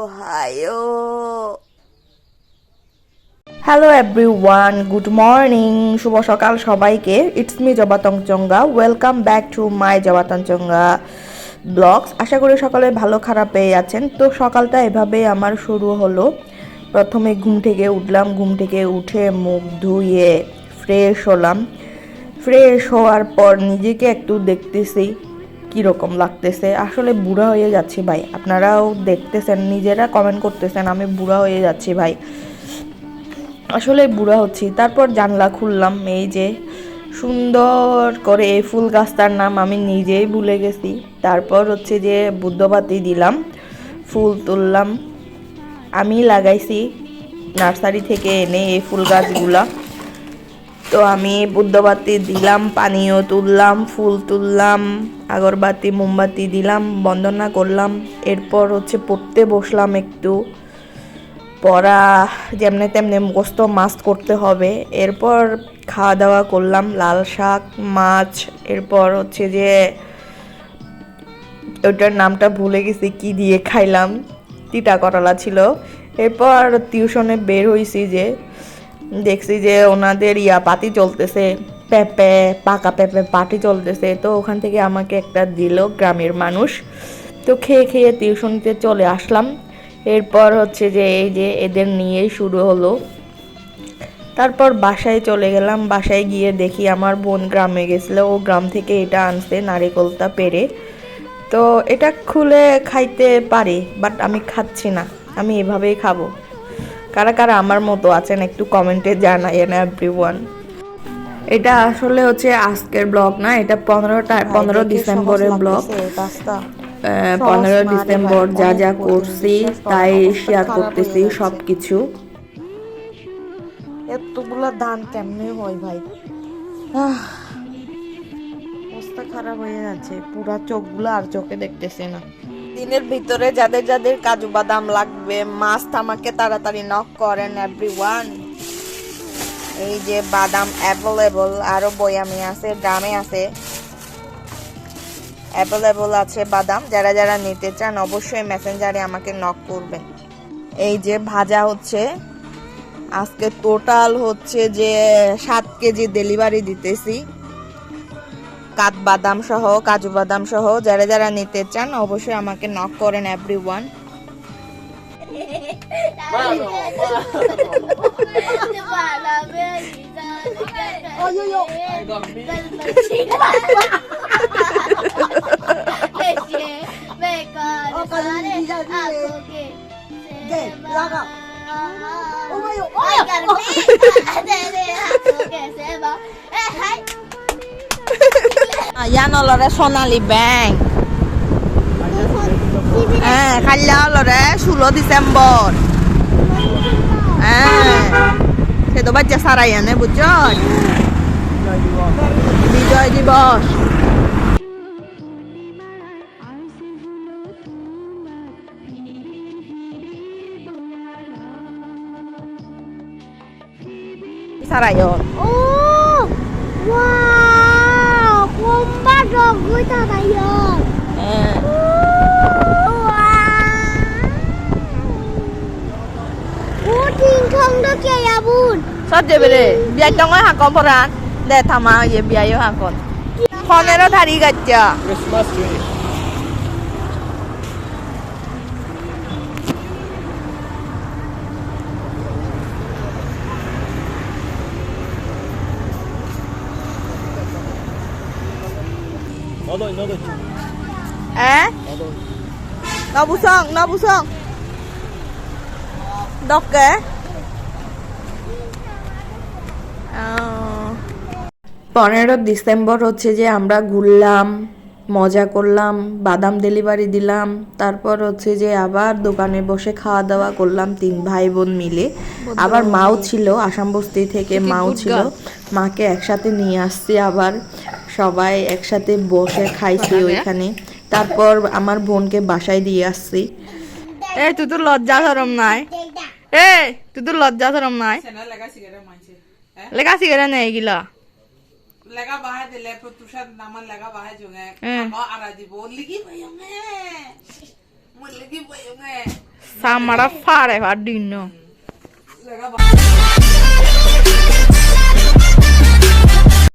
ohayo hello everyone good morning শুভ সকাল সবাইকে। It's me Jabatong Changa welcome back to my Jabatong Changa vlogs আশা করি সকালে ভালো, খারাপ পেয়ে আছেন। তো সকালটা এভাবে আমার শুরু হলো। প্রথমে ঘুম থেকে উঠলাম। ঘুম থেকে উঠে মুখ ধুয়ে ফ্রেশ হলাম। ফ্রেশ হওয়ার পর নিজেকে একটু দেখতেছি। কীরকম লাগতেছে? আসলে বুড়া হয়ে যাচ্ছি ভাই। আপনারাও দেখতেছেন, নিজেরা কমেন্ট করতেছেন, আমি বুড়া হয়ে যাচ্ছি ভাই। আসলে বুড়া হচ্ছি। তারপর জানলা খুললাম, এই যে সুন্দর করে এই ফুল গাছটার নাম আমি নিজেই ভুলে গেছি। তারপর হচ্ছে যে বুদ্ধবাতি দিলাম, ফুল তুললাম। আমি লাগাইছি নার্সারি থেকে এনে এই ফুল গাছগুলা। তো আমি বুদ্ধবাতি দিলাম, পানীয় তুললাম, ফুল তুললাম, আগরবাতি, মোমবাতি দিলাম, বন্দনা করলাম। এরপর হচ্ছে পড়তে বসলাম একটু। পড়া যেমনে তেমনি মুখস্থ মাস্ট করতে হবে। এরপর খাওয়া দাওয়া করলাম, লাল শাক, মাছ। এরপর হচ্ছে যে ওটার নামটা ভুলে গেছি, কি দিয়ে খাইলাম? তিতা করলা ছিল। এরপর টিউশনে বের হয়েছি যে দেখছি যে ওনাদের ইয়া পাতি চলতেছে, পেঁপে, পাকা পেঁপে পাটি চলতেছে। তো ওখান থেকে আমাকে একটা দিল গ্রামের মানুষ। তো খেয়ে খেয়ে টিউশনিতে চলে আসলাম। এরপর হচ্ছে যে এই যে এদের নিয়েই শুরু হলো। তারপর বাসায় চলে গেলাম। বাসায় গিয়ে দেখি আমার বোন গ্রামে গেছিল। ও গ্রাম থেকে এটা আনছে নারিকলটা পেরে তো এটা খুলে খাইতে পারি বাট আমি খাচ্ছি না। আমি এভাবেই খাব। কারা কারা আমার মতো আছেন একটু কমেন্টে জানাইয়েন এভরি ওয়ান এটা আসলে হচ্ছে আজকের ব্লগ না এটা পনেরোটা পনেরো ডিসেম্বরের ব্লগ। পনেরো ডিসেম্বর যা যা করছি তাই শেয়ার করতেছি সব কিছু এতগুলা ধান কেমনে হয় ভাই? অবস্থা খারাপ হয়ে যাচ্ছে পুরা চোখগুলো আর চোখে দেখতেছে না। দিনের ভিতরে যাদের যাদের কাজু বাদাম লাগবে, মাছ আমাকে তাড়াতাড়ি নক করেন এভরিওয়ান এই যে বাদাম অ্যাভেলেবল আরও বয়ামি আছে ড্রামে আছে। অ্যাভেলেবল আছে বাদাম, যারা যারা নিতে চান অবশ্যই মেসেঞ্জারে আমাকে নক করবেন। এই যে ভাজা হচ্ছে, আজকে টোটাল হচ্ছে যে সাত কেজি ডেলিভারি দিতেছি। কাঠ বাদাম সহ কাজু বাদাম সহ যারা যারা নিতে চান অবশ্যই আমাকে নক করেন এভরি ওয়ান ইয়ান অলরে সোনালী ব্যাংক হ্যাঁ কাল্লা অলরে ষোলো ডিসেম্বর হ্যাঁ সে তো বাচ্চা সারাই আনে, বুঝছ বিজয় দিবস সারাই Oh! Wow! 거잖아요. 예. Putin không được chơi à bún. Sao chơi về đây? Bây giờ ngoài hàng con phở ăn. Để tham Christmas tree. Nodoy, পনেরো ডিসেম্বর হচ্ছে যে আমরা ঘুরলাম মজা করলাম বাদাম ডেলিভারি দিলাম তারপর হচ্ছে যে আবার দোকানে বসে খাওয়া দাওয়া করলাম তিন ভাই বোন মিলে আবার মাও ছিল আসাম বস্তি থেকে মাও ছিল। মাকে একসাথে নিয়ে আসছি আবার। সবাই একসাথে বসে হ্যাঁ, খাইছি হ্যাঁ। ওইখানে। তারপর আমার বোনকে বাসায় দিয়ে আসছি। এই তুই তো লজ্জা ধরম নাই। এ তুই তো লজ্জা ধরম নাই। লেখা সিগারেট হ্যাঁ? নেই গিলা লেগা বাহে দিলে তুষার নামার লেগা বাহে জুগে। আমার আরাজি বল লিগি ভাই আমে মই ভাই আমে সামারা ফারে ভাড় দিন লেগা